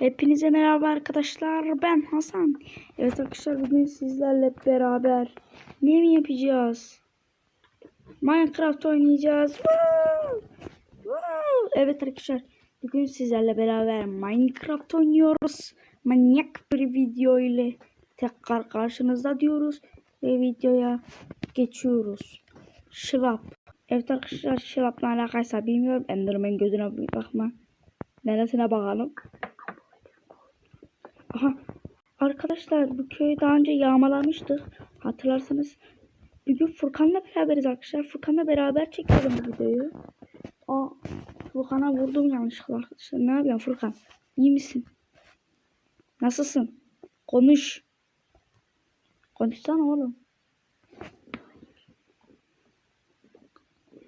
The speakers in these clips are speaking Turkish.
Hepinize merhaba arkadaşlar. Ben Hasan. Evet arkadaşlar bugün sizlerle beraber ne mi yapacağız? Minecraft oynayacağız. Evet arkadaşlar bugün sizlerle beraber Minecraft oynuyoruz. Manyak bir video ile tekrar karşınızda diyoruz ve videoya geçiyoruz. Şılap. Evet arkadaşlar şılapla alakaysa bilmiyorum. Enderman gözüne bakma. Neresine bakalım. Aha. Arkadaşlar bu köyü daha önce yağmalamıştık. Hatırlarsanız. Bugün Furkan'la beraberiz arkadaşlar. Furkan'la beraber çekiyorum bu videoyu. Aa, Furkan'a vurdum yanlışlıkla arkadaşlar. Ne yapıyorsun Furkan? İyi misin? Nasılsın? Konuş. Konuşsana oğlum.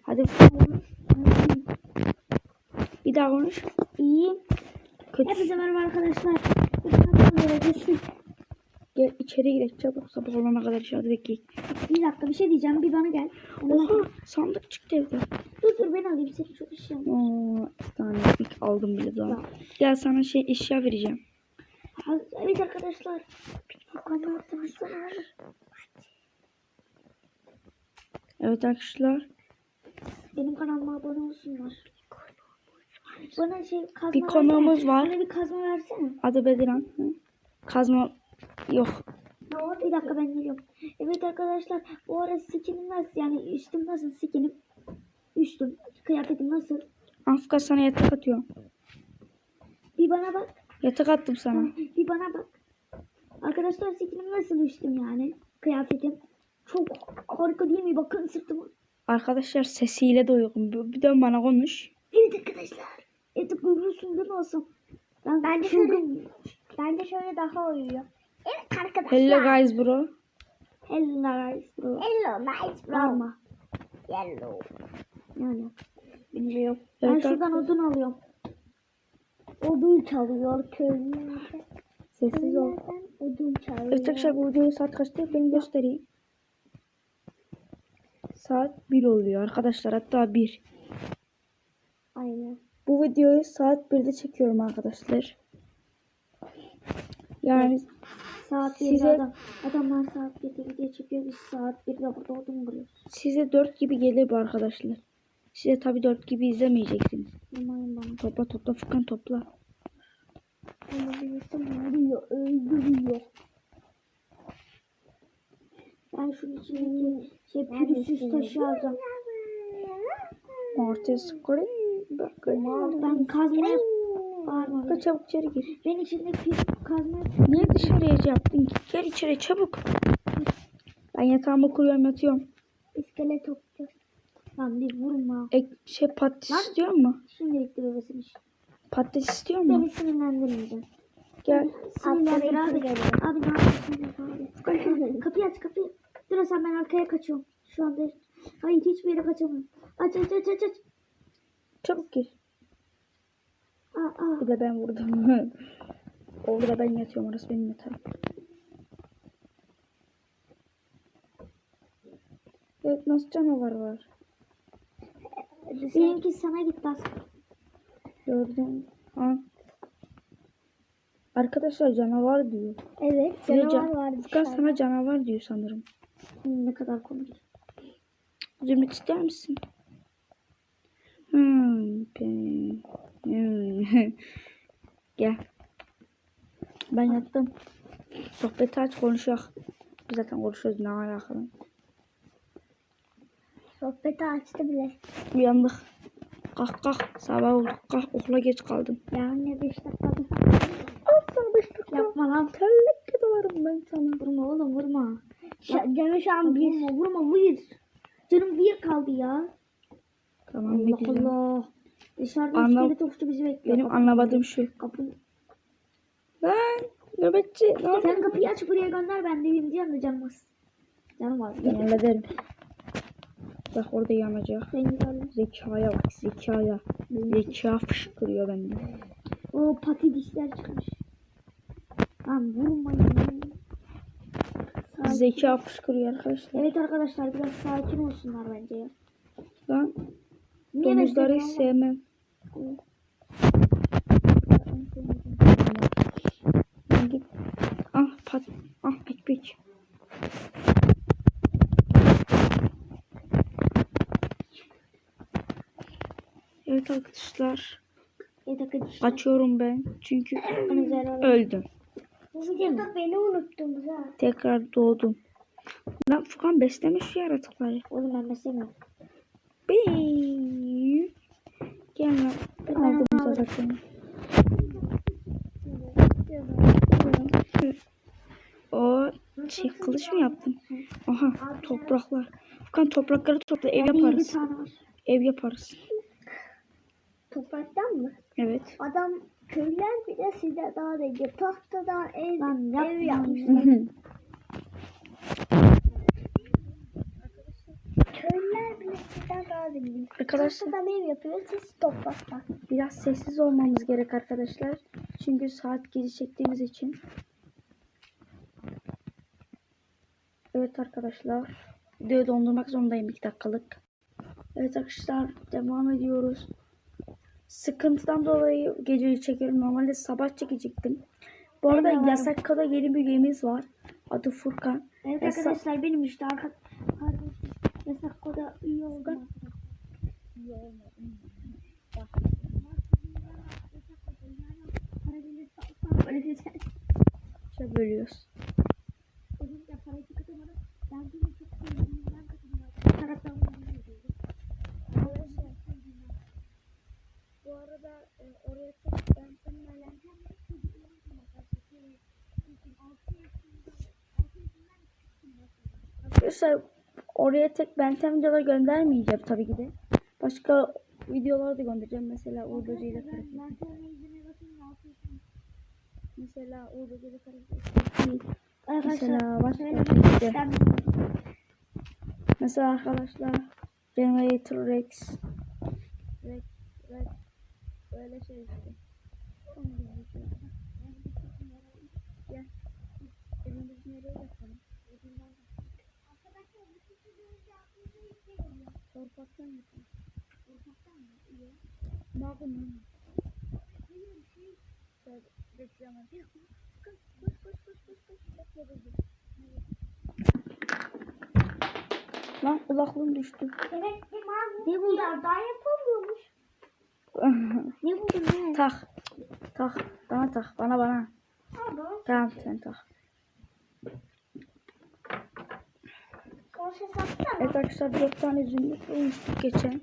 Hadi. Bir daha konuş. İyiyim. Kötü. Hepinize merhaba arkadaşlar. Böyle geçin. Gel içeri gidelim çabuk sabah olana kadar içeride bekleyin. Bir dakika bir şey diyeceğim. Bir bana gel. Oha sandık çıktı evde. Dur dur ben alayım. Seni çok iş yapma. Oo, bir tane ekmek aldım bile daha. Ya. Gel sana şey eşya vereceğim. Evet arkadaşlar. Evet arkadaşlar Benim kanalıma abone olsunlar. Bana şey kazma bir konuğumuz var. Bana bir kazma versene. Adı Bediran. Hı? Kazma yok. Bir dakika ben geliyorum. Evet arkadaşlar bu ara skinim nasıl yani üstüm nasıl skinim? Üstüm kıyafetim nasıl? Afka sana yatak atıyorum. Bir bana bak. Yatak attım sana. Bir bana bak. Arkadaşlar skinim nasıl üstüm yani? Kıyafetim. Çok harika değil mi? Bakın sırtıma. Arkadaşlar sesiyle. Bir bir dön bana konuş. Evet arkadaşlar. Evet görüyorsun değil mi Asım? Ben, ben de şöyle, ben de şöyle daha uyuyor. Evet arkadaşlar. Hello guys bro. Hello guys bro. Hello, nice bro. Ama Yellow. yani bilmiyorum. Evet, ben şuradan odun alıyorum. Odun çalıyor köylerde. Sessiz ol. Odun çalıyor. Evet arkadaşlar bu videoyu saat kaçta ben göstereyim. Saat 1 oluyor arkadaşlar hatta 1. Aynen. Bu videoyu saat 1'de çekiyorum arkadaşlar. Yani Saat 1'de Size- adam, adamlar saat 1'de video çekiyor. Biz saat 1'de burada odun kırıyoruz. size 4 gibi gelir bu arkadaşlar. Size tabi 4 gibi izlemeyeceksiniz. Umarım bana. Topla topla Furkan topla. Vuruyor, öldürüyor. Ben şunun içindeki şey pürüzsüz taşı alacağım. Mortis Green. Ben kazma yap. Bağırma. Furkan çabuk içeri gir. Ben içindeki kazma Niye dışarıya yaptın ki? Gel içeri çabuk. Ben yatağımı kuruyorum yatıyorum. iskelet toplayacağız. Lan bir vurma. Ek, şey patates istiyor mu? Şimdilik de bebesin işi. Patates istiyor mu? Beni sinirlendirmeyeceksin. Gel. Abi. Abi ne yapıyorsun kapıyı aç kapıyı. Dur sen ben arkaya kaçıyorum. Şu anda hayır hiçbir yere kaçamıyorum. Aç aç aç aç aç. Çabuk gir. Bir de ben vurdum. Orada ben yatıyorum. Orası benim yatağım. Evet nasıl canavar var? Benimki sana gitti az. Gördüm. Ha. Arkadaşlar canavar diyor. Evet canavar can- var Furkan sana canavar diyor sanırım. Ne kadar komik. Zümrüt ister misin? Hmm, hmm. Gel. Ben yattım. Sohbeti aç konuşak. Biz zaten konuşuyoruz ne alakalı. Sohbeti açtı bile. Uyandık. Kalk kalk. Sabah oldu. Kalk okula geç kaldın. Ya ne 5 dakikada. Asla beş dakika. Yapma lan. Terlik dalarım ben sana. Vurma oğlum vurma. Canım şu an bir. Vurma vurma bir. Canım bir kaldı ya. Tamam Allah güzel. Allah. Dışarıda Anla- iskelet okçu bizi bekliyor. Benim anlamadığım şu. Kapı. Lan nöbetçi. Ne? Sen kapıyı aç buraya gönder ben de yiyeceğim de canım az. Canım var. Ben hallederim. Bak orada yanacak. Zekaya bak zekaya. Zeka fışkırıyor bende. O patatesler çıkmış. Lan vurmayın. Sakin. Zeka fışkırıyor arkadaşlar. Evet arkadaşlar biraz sakin olsunlar bence ya. Ben Niye domuzları hiç sevmem. Evet. At. Ah ekmek. Evet arkadaşlar. Evet arkadaşlar. Açıyorum ben. Çünkü öldüm. Burada beni unuttunuz ha. Tekrar doğdum. Lan Furkan beslemiş yaratıkları. Oğlum ben beslemiyorum. Bing. Gel lan. Ben Aldım zaten. O şey kılıç mı yaptın? Aha topraklar. Furkan toprakları topla ev yaparız. Ev yaparız. Topraktan mı? Evet. Adam köyler bile size daha da. Tahtadan ev, ev yapmışlar. Köyler bile sizden daha da Arkadaşlar Tahtadan ev yapıyor siz topraktan. biraz sessiz olmamız gerek arkadaşlar. Çünkü saat gece çektiğimiz için. Evet arkadaşlar. Videoyu dondurmak zorundayım 2 dakikalık. Evet arkadaşlar devam ediyoruz. Sıkıntıdan dolayı geceyi çekiyorum. Normalde sabah çekecektim. Bu arada de varım. yasak kada yeni bir üyemiz var. Adı Furkan. Evet Yasa- arkadaşlar benim işte arka kardeşim. Yasak koda iyi bölüyoruz. Bu arada oraya tek ben videoları göndermeyeceğim tabii ki de. Başka videolar da göndereceğim. Mesela Uğur Böceği ile Karagöz. Mesela Uğur Böceği ile Karagöz. Mesela başka. Ben Mesela arkadaşlar Generator Rex. Rex, Rex. Böyle şey işte. Şey. Gel. Elimizi nereye yapalım? Torpaktan. Bakın mı? Şöyle bekliyorum. Koş koş koş koş koş koş. Bekle. Lan kulaklığım düştü. Evet Ne bunlar daha yapamıyormuş. ne buldun ne? tak. Tak. Bana tak. Bana bana. Ama Tamam sen tak. Evet arkadaşlar 4 tane zümrüt bulmuştuk geçen.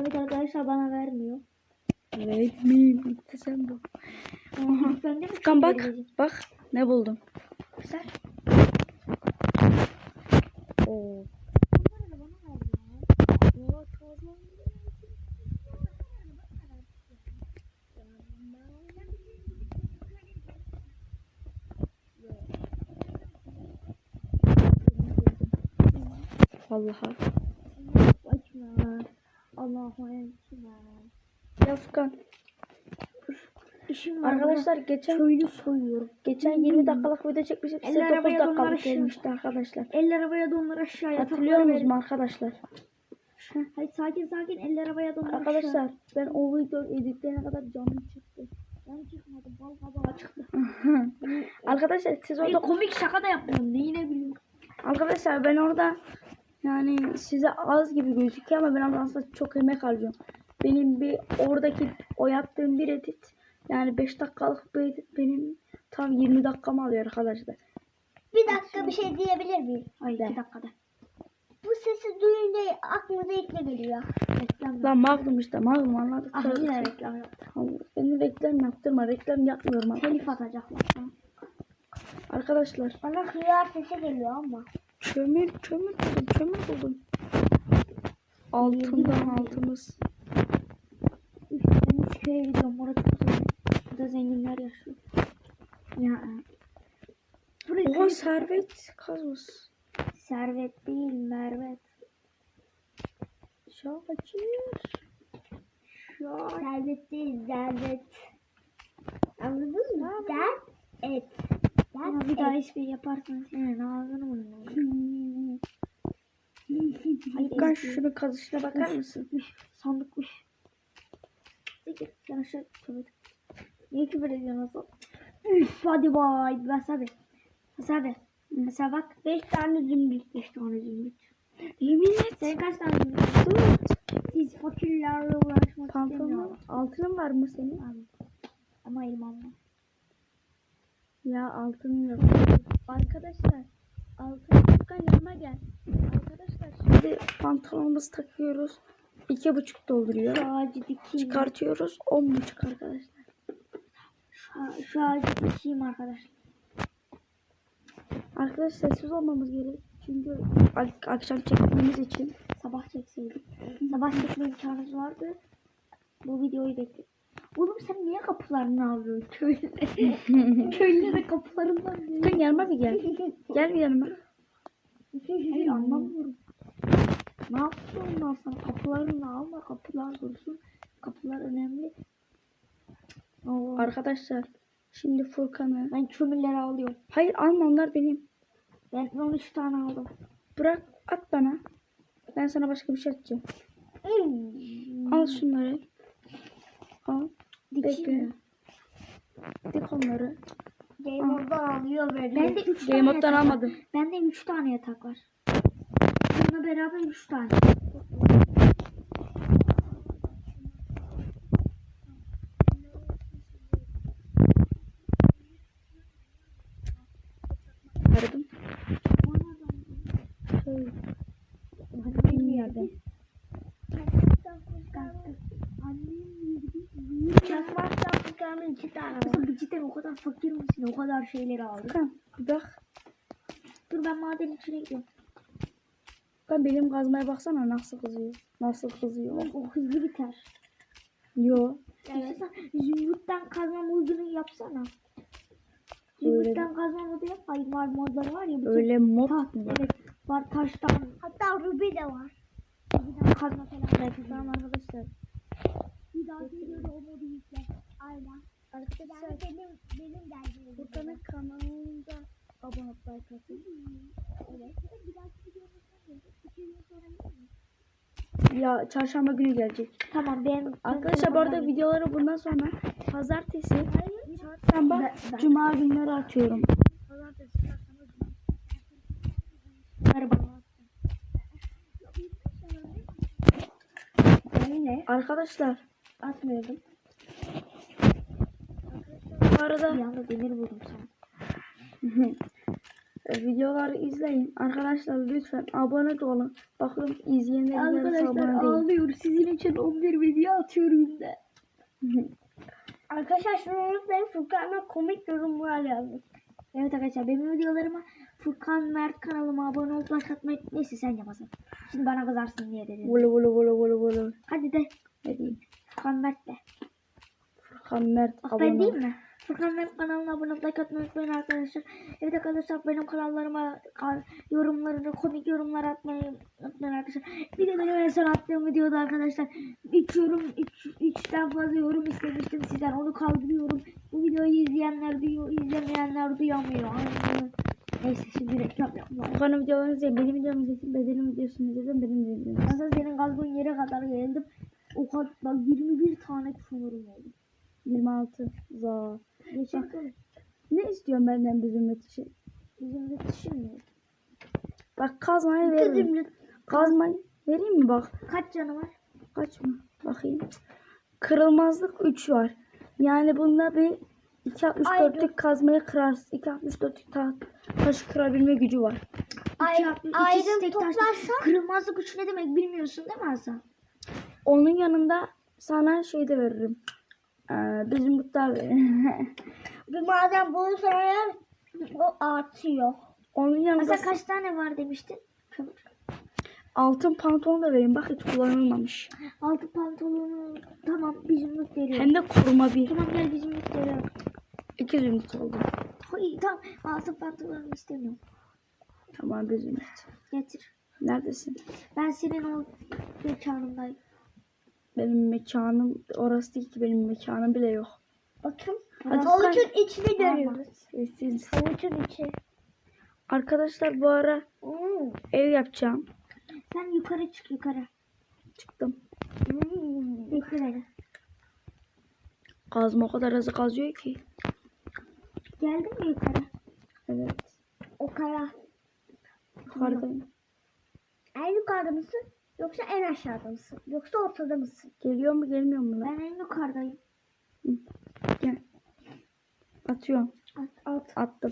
Evet arkadaşlar bana vermiyor. Evet mi? Sen bu. Ben de Furkan bak. vereceğim? Bak. Ne buldum. Güzel. Oo. Vallahi. Açma. Ekber. Ya Furkan. İşim var. Arkadaşlar geçen köylü soyuyorum. geçen 20 dakikalık video çekmişim. Size Eller 9 arabaya donlar dakikalık aşağı. gelmişti arkadaşlar. Eller arabaya donlar aşağıya. Hatırlıyor musunuz mu arkadaşlar? Hayır sakin sakin eller arabaya donlar aşağı. Arkadaşlar ben o videoyu editlerine kadar canım çıktı. Ben çıkmadım. Bal kabağı çıktı. Arkadaşlar siz orada komik şaka da yapmıyorum. Neyine biliyorum. Arkadaşlar ben orada yani size az gibi gözüküyor ama ben aslında çok emek harcıyorum. Benim bir oradaki o yaptığım bir edit yani 5 dakikalık bir edit benim tam 20 dakikamı alıyor arkadaşlar. Bir dakika bir şey diyebilir miyim? Hayır iki dakikada. Bu sesi duyunca aklınıza ilk ne geliyor? Reklam. Lan Magnum işte Magnum anladık. Ah yine reklam yaptı. Beni reklam yaptırma reklam yapmıyorum. Telif atacaklar. Arkadaşlar Bana hıyar sesi geliyor ama. Kömür kömür buldum kömür buldum. Altından altımız. Ben İskele'ye gidiyorum. Orada çok zengin. Burada zenginler yaşıyor. Ya. Burayı Oha servet kazması. servet değil mervet. Şakir. Şu Servet değil, servet. Anladın mı? Der, Ama bir daha espri yaparsan senin ağzını Furkan espri. şunu kazışına bakar mısın? Sandıkmış. Peki aşağı tövbe. Niye küfür ediyorsun nasıl? Üf hadi bay. Bas hadi. Mesela abi. Mesela bak 5 tane zümrüt. 5 tane zümrüt. Yemin et. Senin kaç tane zümrüt? var? Siz fakirlerle uğraşmak Pantolon istemiyorum. altının var mı senin? Ama elmam var. Ya altın yok. Arkadaşlar altın Furkan yanıma gel. Arkadaşlar şimdi pantolonumuzu takıyoruz. İki buçuk dolduruyor. Şu ağacı dikeyim. Çıkartıyoruz on buçuk arkadaşlar. Şu, şu ağacı dikeyim arkadaşlar. Arkadaşlar sessiz olmamız gerek. Çünkü ak- akşam çektiğimiz için. Sabah çekseydik. Sabah çekme imkanımız vardı. Bu videoyu bekle. Oğlum sen niye kapılarını alıyorsun? Köylü. Köylü kapılarından diyor. Furkan yanıma bir gel. Gel bir yanıma. Hayır anlamıyorum. Ne yaptın ondan sonra? Kapılarını alma. Kapılar dursun. Kapılar önemli. Oo. Arkadaşlar şimdi Furkan'ı. Ben kömürleri alıyorum. Hayır alma onlar benim. Ben 13 tane aldım. Bırak at bana. Ben sana başka bir şey atacağım. Al şunları. Al. Dikeyim? Dik onları. Game Mode'dan alıyor böyle. Ben de 3 tane Game Mode'dan yatak var. almadım. Bende 3 tane yatak var. Bununla beraber 3 tane. Aradım. Şöyle. Benim yerde. Fıkranın 2 tane var. Kızım cidden o kadar fakir misin? O kadar şeyleri aldın. Furkan bir bak. Dur ben maden içine gidiyorum. Furkan benim kazmaya baksana nasıl kızıyor. Nasıl kızıyor. O hızlı biter. Yo. Evet. Zümrütten kazma modunu yapsana. Zümrütten kazma modu yap. Hayır var modları var ya. Öyle mod Taht, mu? evet. Var taştan. Hatta ruby de var. Ruby'den kazma falan yapıyor. Tamam arkadaşlar. Bir daha videoda o modu yükle. Aynen. Arkadaşlar benim benim derdim. Furkan'ın kanalında abone. Evet. Sonra gelir mi? Ya çarşamba günü gelecek. Tamam ben Arkadaşlar bu arada videoları bundan sonra pazartesi, çarşamba, Ben- ben- cuma günleri atıyorum. Pazartesi, çarşamba, cuma. Merhaba. Öyle. Arkadaşlar Atmıyordum. Bu arada Bir anda demir buldum sana. videoları izleyin. Arkadaşlar lütfen abone olun. Bakın izleyenler yarısı abone değil. ağlıyor. Sizin için 11 video atıyorum da. Arkadaşlar şunu unutmayın Furkan'a komik yorumlar yazın. Evet arkadaşlar benim videolarıma Furkan Mert kanalıma abone olup like atmayı neyse sen yapasın. Şimdi bana kızarsın diye dedim. Vulu vulu vulu vulu vulu. Hadi de Ne diyeyim? Furkan Mert de. Furkan Mert Bak abone ben diyeyim mi? Furkan Mert kanalına abone olup like atmayı unutmayın arkadaşlar. Evet arkadaşlar benim kanallarıma ka- yorumlarını komik yorumlar atmayı unutmayın arkadaşlar. Bir de benim en son attığım videoda arkadaşlar 3 yorum 3 3'ten fazla yorum istemiştim sizden onu kaldırıyorum. Bu videoyu izleyenler duyuyor, izlemeyenler duyamıyor. Aynen. Neyse şimdi reklam yapma. Furkan'ın videolarını izleyin. Benim videomu izleyin. Bedenin videosunu izleyin. Benim videomu izleyin. Ben de senin kaldığın yere kadar geldim. O kadar bak 21 tane kusurum oldu. 26. Za. Geçen Ne istiyorsun benden bir zümrüt için? bizim de düşünmüyor. Bak kazmayı veririm. Kazmayı vereyim mi bak? Kaç canı var? Kaç mı? Bakayım. Kırılmazlık 3 var. Yani bunda bir 2.64'lük kazmayı kırarsın. 2.64'lük ta taşı kırabilme gücü var. Ay, ayrım Kırılmazlık güç ne demek bilmiyorsun değil mi Hasan? Onun yanında sana şey de veririm. Ee, daha veririm. Bir madem bunu sonra o artıyor. Onun yanında Hasan kaç tane var demiştin? Kömür. altın pantolon da vereyim. Bak hiç kullanılmamış. Altı pantolonu tamam bir zümrüt veriyorum. Hem de koruma bir. Tamam gel bir zümrüt veriyorum. İki zümrüt oldu. Hayır tamam altı pantolonu istemiyorum. Tamam bir zümrüt. Getir. Neredesin? Ben senin o mekanındayım. Benim mekanım orası değil ki benim mekanım bile yok. Bakın. Hadi içini görüyoruz. Sessiz. İçi. Arkadaşlar bu ara Hmm. ev yapacağım. Sen yukarı çık yukarı. Çıktım. Hmm. Beni. Kazma o kadar hızlı kazıyor ki. Geldin mi yukarı? Evet. Yukarı. Yukarıdayım. En yukarıda mısın? Yoksa en aşağıda mısın? Yoksa ortada mısın? Geliyor mu gelmiyor mu lan? Ben en yukarıdayım. Gel. Atıyorum. At, at. Attım.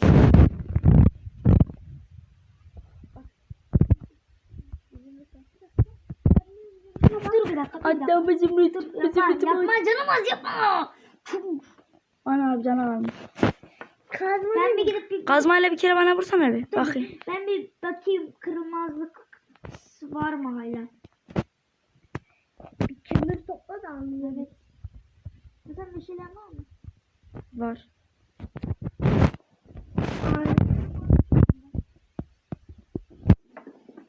Dur bir dakika. Hatta bizim bizim Yapma, bizim yapma canım az yapma. Ana abi canavar almış. Kazma Ben bir gidip bir, Kazmayla bir kere bana vursana bir. Bakayım. ben bir bakayım kırmızılık var mı hala? bir kömür topla da anlayalım. Evet. Mesela meşalen var mı? Var.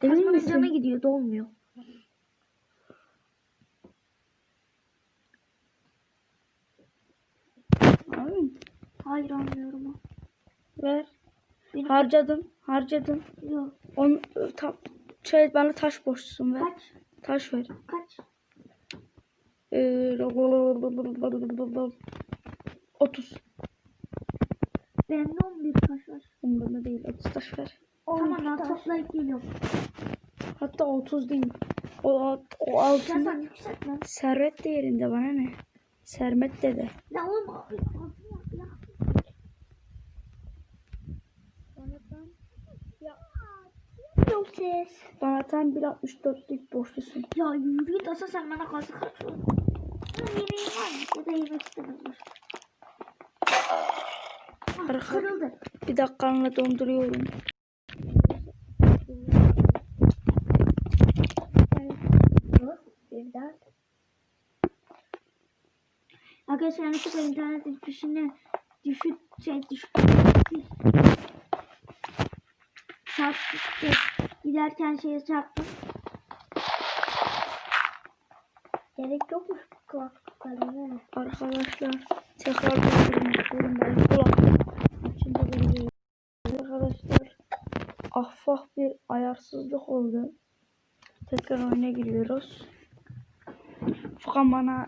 Emin misin? canı gidiyor dolmuyor. Abi, Hayır almıyorum ver. Benim Harcadım. Harcadım. yok. On, ta, şey bana taş borçlusun ver. Kaç? Taş ver. Kaç? Ee, 30. Bende 11 taş var. Umurumda değil. 30 taş ver. Tamam ben toplayıp geliyorum. Hatta 30 değil. O, o altın servet değerinde bana ne? Sermet dede. Ya oğlum Yok ses. Bana tam 1.64'lük borçlusun. Ya yürü git asa sen bana kalsın kaç var. Ya yemeğin var mı? Ya da yemek var. Ah, kırıldı. Bir dakikanla donduruyorum. Arkadaşlar yanlışlıkla internet fişini düşük şey düşük çarptı. Giderken şeye çarptım. Gerek yokmuş bu mi? Arkadaşlar tekrar dondurmak zorundayım. Kulaklık içinde duruyor. Arkadaşlar ahvah bir ayarsızlık oldu. Tekrar oyuna giriyoruz. Fakat bana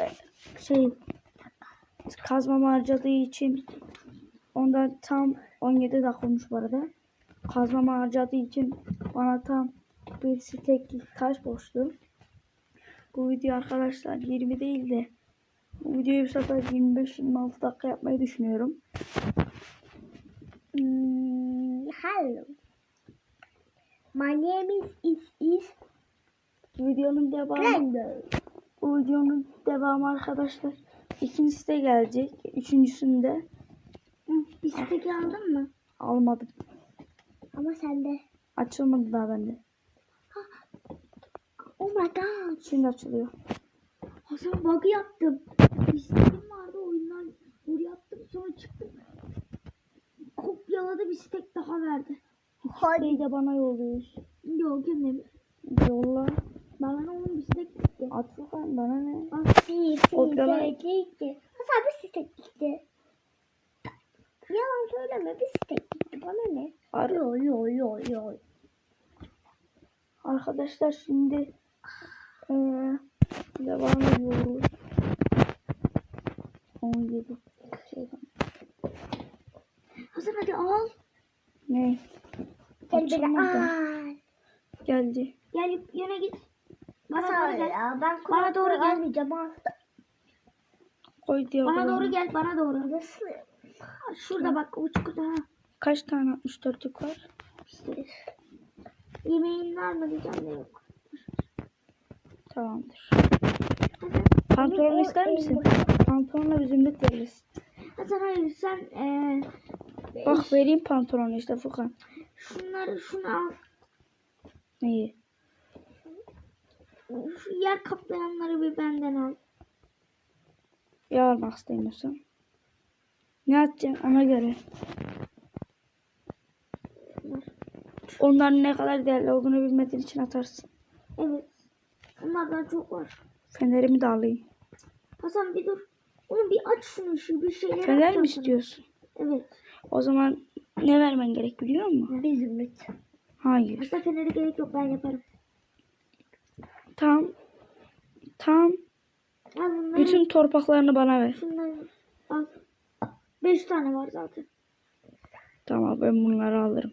e, şey kazmamı harcadığı için ondan tam 17 dakika olmuş bu arada. Kazmamı harcadığı için bana tam bir steklik taş borçlu. Bu video arkadaşlar 20 değil de bu videoyu bu sefer 25-26 dakika yapmayı düşünüyorum. Hmm, hello. My name is is is Videonun devamı, bu videonun devamı arkadaşlar. İkincisi de gelecek. Üçüncüsünde Hı, bisiklet aldın mı? almadım. Ama sende. Açılmadı daha bende. Oh my god. Şimdi açılıyor. Hasan bug'ı yaptım. Bisikletim vardı oyundan. Oraya yaptım sonra çıktım. Kopyaladı bisiklet daha verdi. Hadi de bana yolluyorsun. Yok yememiş. Yolla. Bana ne oğlum bisiklet gitti. At bakalım bana ne? Bir Kopyala. gitti. Hasan bir stek gitti. Yalan söyleme bir stek gitti. Bana ne? Ar- Yo yo yo yo. arkadaşlar şimdi eee devam ediyoruz. 17 şeyden. Hasan hadi al. Ne? Aa. Geldi. Gel yöne git. Bana Hasan doğru gel. ya ben Bana doğru gel. almayacağım ha. Koy diye Bana doğru gel bana doğru. Nasıl? Şurada bak ha. Kaç tane 64'lük var? İşte. Yemeğin var mı diyeceğim de yok. Tamamdır. Pantolon ister misin? Pantolonla bir zümrüt veririz. Hasan hayır sen eee Bak vereyim pantolonu işte Furkan. şunları şunu al. İyi. Şu yer kaplayanları bir benden al. Ya almak istemiyorsan. Ne atacaksın ona göre. Onların ne kadar değerli olduğunu bilmediğin için atarsın. Evet. Bunlardan çok var. Fenerimi de alayım. Hasan bir dur. Oğlum bir aç şunu şu bir şeyler Fener mi istiyorsun? Evet. O zaman ne vermen gerek biliyor musun? Bir zümrüt. Hayır. Hasan feneri gerek yok ben yaparım. Tam tam Al bunları. bütün torpaklarını bana ver. Şunları al. Beş tane var zaten. Tamam ben bunları alırım.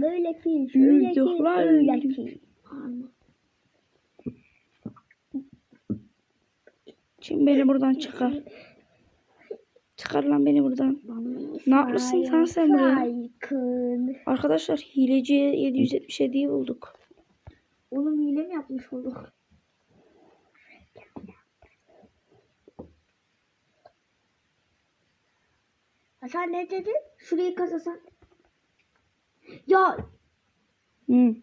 Böyle ki, şöyle ki, öyle ki. Şimdi beni buradan çıkar. Çıkar lan beni buradan. Ne yapmışsın sen sen buraya? Arkadaşlar hileciye 777'yi bulduk. Oğlum hile mi yapmış olduk? Hasan ne dedi? Şurayı kazasan. Ya Hı.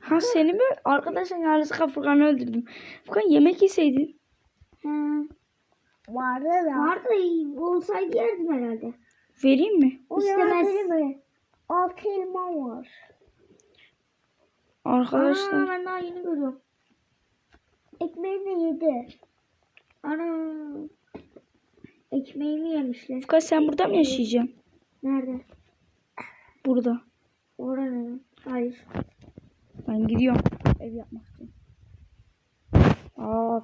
Ha seni mi? Arkadaşlar yanlışlıkla Furkan'ı öldürdüm. Furkan yemek yeseydin. he, Vardı da. var da iyi. olsaydı yerdim herhalde. Vereyim mi? O İstemez. Mi? Altı elma var. Aa, Arkadaşlar. ben daha yeni görüyorum. Ekmeğini yedi. Ana. Ekmeğimi yemişler. Furkan sen burada mı yaşayacaksın? Nerede? Burada. Orada. Hayır. Ben gidiyorum. Ev yapmak için. Aa,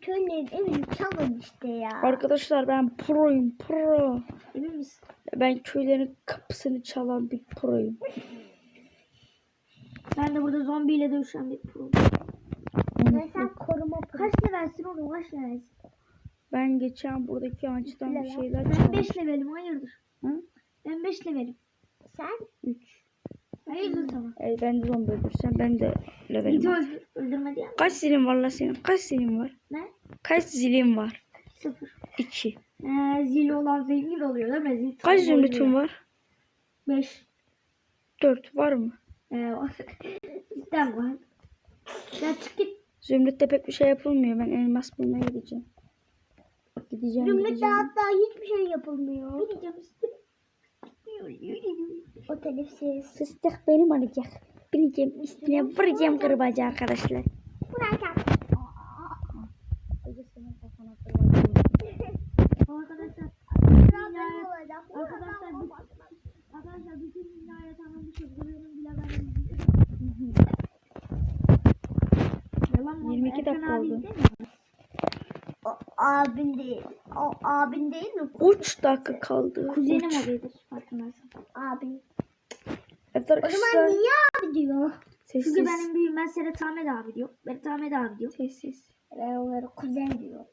Köylerin evini çalın işte ya. arkadaşlar ben proyum pro. Emin misin? Ben köylerin kapısını çalan bir proyum. Ben de burada zombiyle dövüşen bir pro. Ben sen koruma Kaç levelsin oğlum? Kaç levelsin? Ben geçen buradaki ağaçtan bir şeyler Ben çaldım. 5 levelim. Hayırdır? Hı? Ben 5 levelim. Sen 3. Hayırdır sana? E, ben de zombi öldürsem ben de levelim. Öldür, öldürme diye. Kaç zilin var la senin? Kaç zilin var? Ne? Kaç zilin var? Sıfır. 2. Ee, zil olan zengin oluyor değil mi? Zil Kaç zümrütün var? 5. 4 var mı? Ee, var. Cidden var. Ya çık git. Zümrütte pek bir şey yapılmıyor. Ben elmas bulmaya gideceğim. Gideceğim Zümrütle gideceğim. hatta hiçbir şey yapılmıyor. Gideceğim. O telifsiz. Fıstık benim olacak. Bineceğim üstüne vuracağım kırbacı arkadaşlar. Bırak. Arkadaşlar. Arkadaşlar bütün dünyaya tanınmışız. Benim bile benim. Yalan mı? 22 Erkan dakika oldu. O abin değil. O abin değil mi? 3 dakika kaldı. Kuzenim Uç. oluyordur farkındaysan. Abin. Evet O zaman arkadaşlar. niye abi diyor? Sessiz. Çünkü benim büyüğüm ben Serhat Ahmet abi diyor. Berat Ahmet abi diyor. Sessiz. Ben onları kuzen diyor.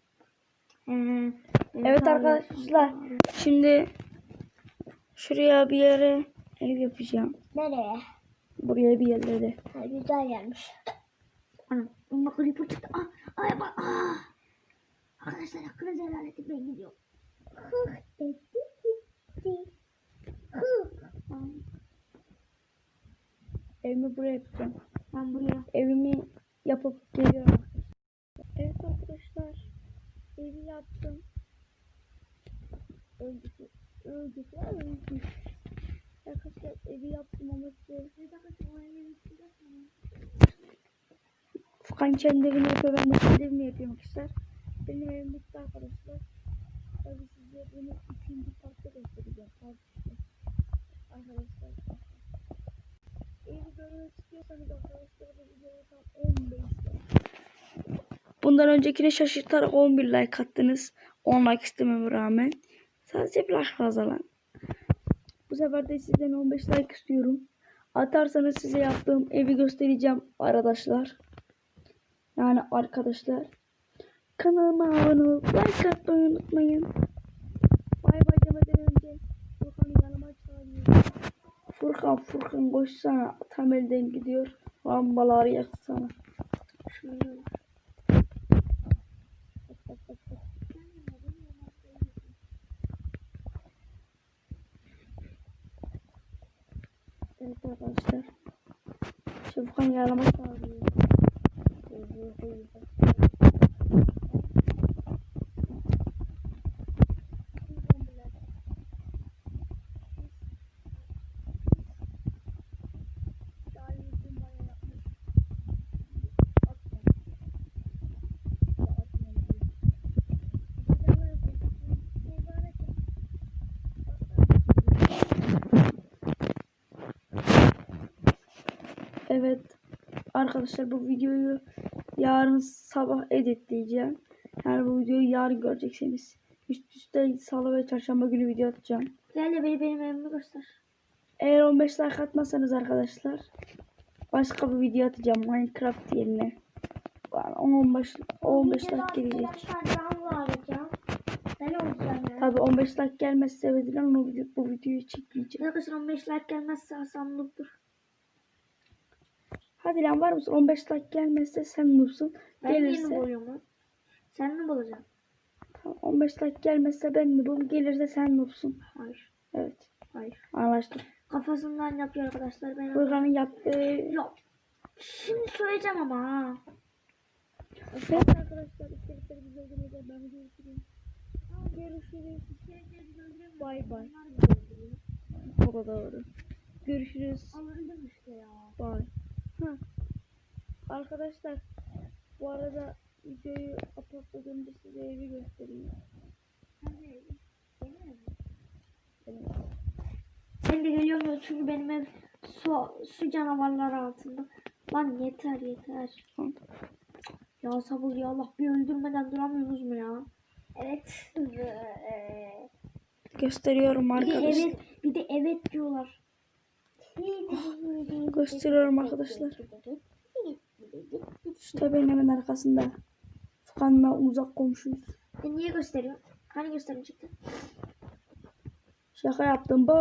Ee, Berat Evet abi- arkadaşlar. Şimdi şuraya bir yere ev yapacağım. Nereye? Buraya bir yerlere. Ha, güzel gelmiş. Ana, bak creeper çıktı. Ah, ay bak. Ah. Arkadaşlar hakkınızı helal edin ben gidiyorum. Hıh dedi gitti. Hıh. Evimi buraya yapacağım. Ben buraya. Evimi yapıp geliyorum. Evet arkadaşlar. Evi yaptım. Öldük lan öldük. Arkadaşlar evi yaptım ama size. Furkan kendi evini yapıyor. Ben de kendi evimi yapıyorum arkadaşlar. Benim evim bitti arkadaşlar. Tabii size bunu ikinci partta göstereceğim. Arkadaşlar. Evi görmek istiyorsanız arkadaşlar bu videoya tam 15 like. Bundan öncekine şaşırtarak 11 like attınız. 10 like istememe rağmen. Sadece bir like fazla lan. Bu sefer de sizden 15 like istiyorum. Atarsanız size yaptığım evi göstereceğim arkadaşlar. Yani arkadaşlar. Kanalıma abone olup like atmayı unutmayın. Bay bay demeden önce Furkan'ı yanıma çağırıyorum. Furkan Furkan koşsana. Tam elden gidiyor. Lambaları yaksana. Şöyle. Evet arkadaşlar. Şimdi Furkan yanıma çağırıyor. Şöyle koyuyor. Evet arkadaşlar bu videoyu yarın sabah editleyeceğim. Yani bu videoyu yarın göreceksiniz. Üst üste salı ve çarşamba günü video atacağım. Gel de beni benim evimi göster. Eğer 15 like atmazsanız arkadaşlar başka bir video atacağım Minecraft yerine. 15 15 like gelecek. Tabi 15 like gelmezse video, bu videoyu çekmeyeceğim. Arkadaşlar 15 like gelmezse Hasan noob'dur. Hadi lan var mısın? 15 like gelmezse sen noobsun. Ben Gelirse noob oluyorum lan? Sen noob olacaksın. Tamam, 15 like gelmezse ben noobum. Gelirse sen noobsun. Hayır. Evet. Hayır. Anlaştık. Kafasından yapıyor arkadaşlar. Ben Furkan'ın yaptığı Yok. Şimdi söyleyeceğim ama ha. Evet arkadaşlar içerikleri güzel olacak. Ben görüşürüz. Görüşürüz. Bay bay. O da doğru. Görüşürüz. Alırdım işte ya. Bay. Ha. Arkadaşlar bu arada videoyu uploadladığımda size evi göstereyim. Evet. Ben de geliyorum çünkü benim ev su, su canavarları altında. Lan yeter yeter. Ya sabır ya Allah bir öldürmeden duramıyorsunuz mu ya? Evet. Ee, Gösteriyorum Bir de arkadaşlar. evet bir de evet diyorlar. Gösteriyorum arkadaşlar. İşte benim hemen arkasında. Furkan'la uzak komşuyuz. E niye gösteriyor? Hani gösterecekti? Şaka yaptım. Bye.